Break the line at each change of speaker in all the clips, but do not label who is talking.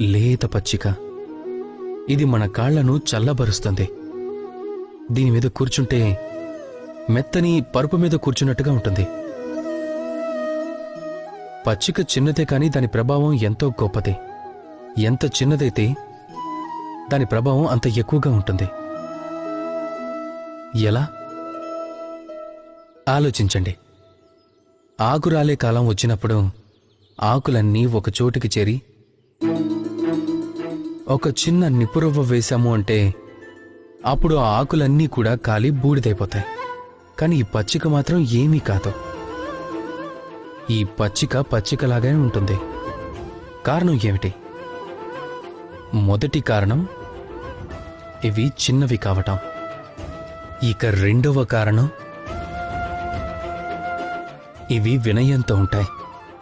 లేత పచ్చిక. ఇది మన కాళ్ళను చల్లబరుస్తుంది. దీని మీద కూర్చుంటే మెత్తని పరుపు మీద కూర్చున్నట్టుగా ఉంటుంది. పచ్చిక చిన్నదే కానీ దాని ప్రభావం ఎంతో గొప్పది. ఎంత చిన్నదైతే దాని ప్రభావం అంత ఎక్కువగా ఉంటుంది. ఎలా? ఆలోచించండి. ఆకురాలే కాలం వచ్చినప్పుడు ఆకులన్నీ ఒక చోటుకి చేరి ఒక చిన్న నిపురవ్వ వేశాము అంటే అప్పుడు ఆ ఆకులన్నీ కూడా కాలి బూడిదైపోతాయి. కానీ ఈ పచ్చిక మాత్రం ఏమీ కాదు. ఈ పచ్చిక పచ్చికలాగానే ఉంటుంది. కారణం ఏమిటి? మొదటి కారణం ఇవి చిన్నవి కావటం. ఇక రెండవ కారణం ఇవి వినయంతో ఉంటాయి.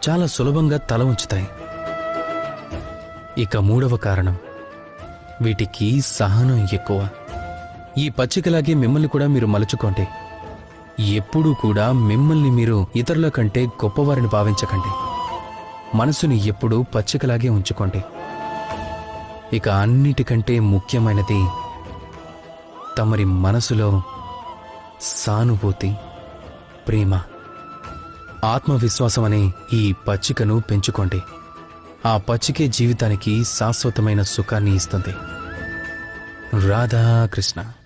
చాలా సులభంగా తల ఉంచుతాయి ఇక మూడవ కారణం వీటికి సహనం ఎక్కువ. ఈ పచ్చికలాగే మిమ్మల్ని కూడా మీరు మలుచుకోండి. ఎప్పుడూ కూడా మిమ్మల్ని మీరు ఇతరుల కంటే గొప్పవారిని భావించకండి. మనసుని ఎప్పుడూ పచ్చికలాగే ఉంచుకోండి. ఇక అన్నిటికంటే ముఖ్యమైనది తమరి మనసులో సానుభూతి ప్రేమ ఆత్మవిశ్వాసం అనే ఈ పచ్చికను పెంచుకోండి. ఆ పచ్చికే జీవితానికి శాశ్వతమైన సుఖాన్ని ఇస్తుంది. Radha Krishna.